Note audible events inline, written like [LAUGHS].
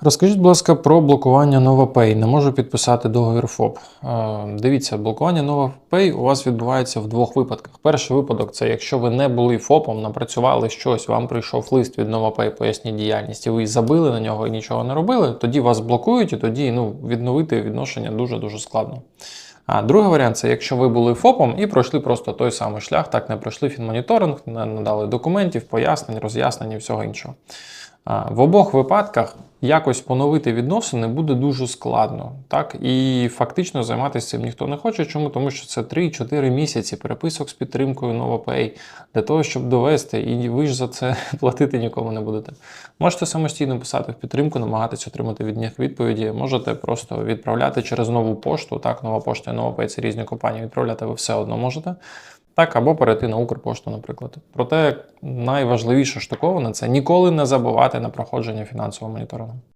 Розкажіть, будь ласка, про блокування NovaPay. Не можу підписати договір ФОП. Е, Дивіться, блокування NovaPay у вас відбувається в двох випадках. Перший випадок це якщо ви не були ФОПом, напрацювали щось, вам прийшов лист від NovaPay, поясніть діяльність, і ви забили на нього і нічого не робили, тоді вас блокують, і тоді ну, відновити відношення дуже-дуже складно. А другий варіант це якщо ви були ФОПом і пройшли просто той самий шлях, так не пройшли фінмоніторинг, не надали документів, пояснень, роз'яснень і всього іншого. В обох випадках якось поновити відносини буде дуже складно. Так? І фактично займатися цим ніхто не хоче. Чому? Тому що це 3-4 місяці переписок з підтримкою NovaPay для того, щоб довести, і ви ж за це [LAUGHS] платити нікому не будете. Можете самостійно писати в підтримку, намагатися отримати від них відповіді. Можете просто відправляти через нову пошту. Так, нова пошта і NovaPay – це різні компанії. Відправляти ви все одно можете. Так, або перейти на Укрпошту, наприклад. Проте найважливіше штуковане це ніколи не забувати на проходження фінансового моніторингу.